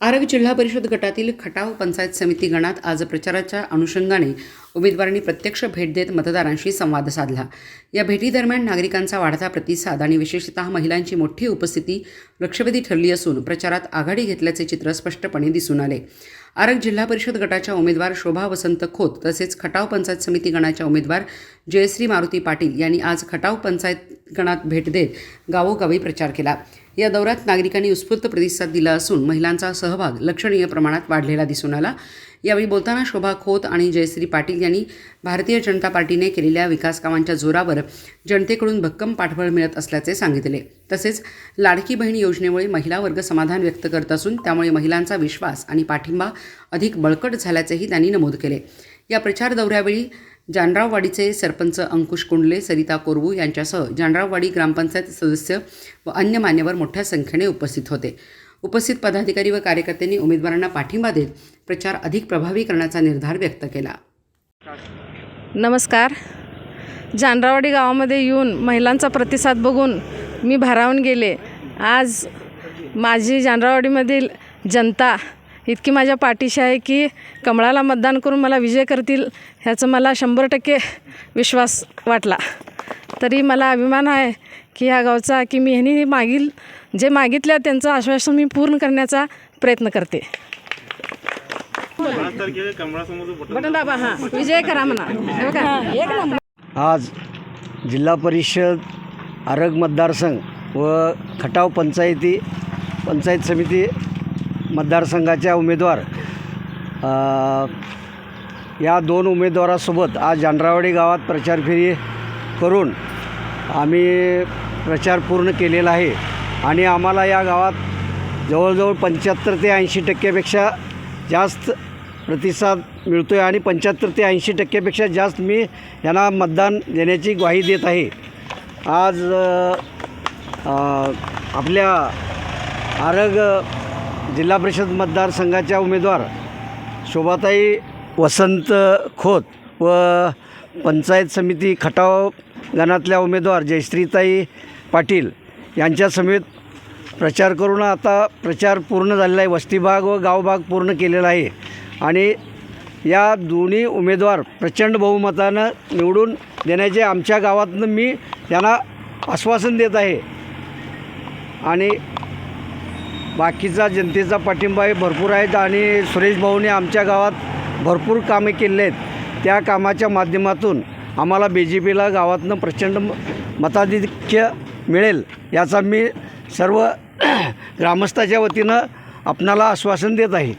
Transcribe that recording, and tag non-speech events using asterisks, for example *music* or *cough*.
आरग जिल्हा परिषद गटातील खटाव पंचायत समिती गणात आज प्रचाराच्या अनुषंगाने उमेदवारांनी प्रत्यक्ष भेट देत मतदारांशी संवाद साधला. या भेटीदरम्यान नागरिकांचा वाढता प्रतिसाद आणि विशेषतः महिलांची मोठी उपस्थिती लक्षवेधी ठरली असून प्रचारात आघाडी घेतल्याचे चित्र स्पष्टपणे दिसून आले. आरग जिल्हा परिषद गटाच्या उमेदवार शोभा वसंत खोत तसेच खटाव पंचायत समिती गणाच्या उमेदवार जयश्री मारुती पाटील यांनी आज खटाव पंचायत गणात भेट देत गावोगावी प्रचार केला. या दौऱ्यात नागरिकांनी उत्स्फूर्त प्रतिसाद दिला असून महिलांचा सहभाग लक्षणीय प्रमाणात वाढलेला दिसून आला. यावेळी बोलताना शोभा खोत आणि जयश्री पाटील यांनी भारतीय जनता पार्टीने केलेल्या विकास कामांच्या जोरावर जनतेकडून भक्कम पाठबळ मिळत असल्याचे सांगितले. तसेच लाडकी बहीण योजनेमुळे महिला वर्ग समाधान व्यक्त करत असून त्यामुळे महिलांचा विश्वास आणि पाठिंबा अधिक बळकट झाल्याचेही त्यांनी नमूद केले. या प्रचार दौऱ्यावेळी जानराववाडीचे सरपंच अंकुश कुंडले सरिता कोरवू यांच्यासह जानराववाडी ग्रामपंचायत सदस्य व अन्य मान्यवर मोठ्या संख्येने उपस्थित होते. उपस्थित पदाधिकारी व कार्यकर्त्यांनी उमेदवारांना पाठिंबा देत प्रचार अधिक प्रभावी करण्याचा निर्धार व्यक्त केला. नमस्कार. जानरावाडी गावामध्ये येऊन महिलांचा प्रतिसाद बघून मी भारावून गेले. आज माझी जानरावाडीमधील जनता इतकी माझ्या पाठीशी आहे की कमळाला मतदान करून मला विजय करतील ह्याचं मला शंभर टक्के विश्वास वाटला. तरी मला अभिमान आहे की ह्या गावचा की मी ह्यांनी मागील जे मागितल्या त्यांचं आश्वासन मी पूर्ण करण्याचा प्रयत्न करते. बटन दाबा हां. विजय करा म्हणा. एक आज जिल्हा परिषद आरग मतदारसंघ व खटाव पंचायती पंचायत समिती मतदारसंघाच्या उमेदवार या दोन उमेदवारासोबत आज जानरावाडी गावात प्रचार फेरी करून आम्ही प्रचार पूर्ण केलेला आहे. आणि आम्हाला या गावात जवळजवळ पंच्याहत्तर ते ऐंशी टक्क्यापेक्षा जास्त प्रतिसाद मिळतो आहे आणि पंच्याहत्तर ते ऐंशी टक्क्यापेक्षा जास्त मी यांना मतदान देण्याची ग्वाही देत आहे. आज आपल्या आरग जिल्हा परिषद मतदारसंघाच्या उमेदवार शोभाताई वसंत खोत व पंचायत समिती खटाव गणातल्या उमेदवार जयश्रीताई पाटील यांच्या समेत प्रचार करून आता प्रचार पूर्ण झालेला आहे. वस्तीभाग व गावभाग पूर्ण केलेला आहे. आणि या दोन्ही उमेदवार प्रचंड बहुमतानं निवडून देण्याचे आमच्या गावातनं मी त्यांना आश्वासन देत आहे. आणि बाकीचा जनतेचा पाठिंबा हे भरपूर आहेत आणि सुरेश भाऊने आमच्या गावात भरपूर कामे केले आहेत. त्या कामाच्या माध्यमातून आम्हाला बी जे पीला गावातनं प्रचंड मताधिक्य मिळेल याचा मी सर्व *clears throat* ग्रामस्थाच्या वतीनं आपणाला आश्वासन देत आहे.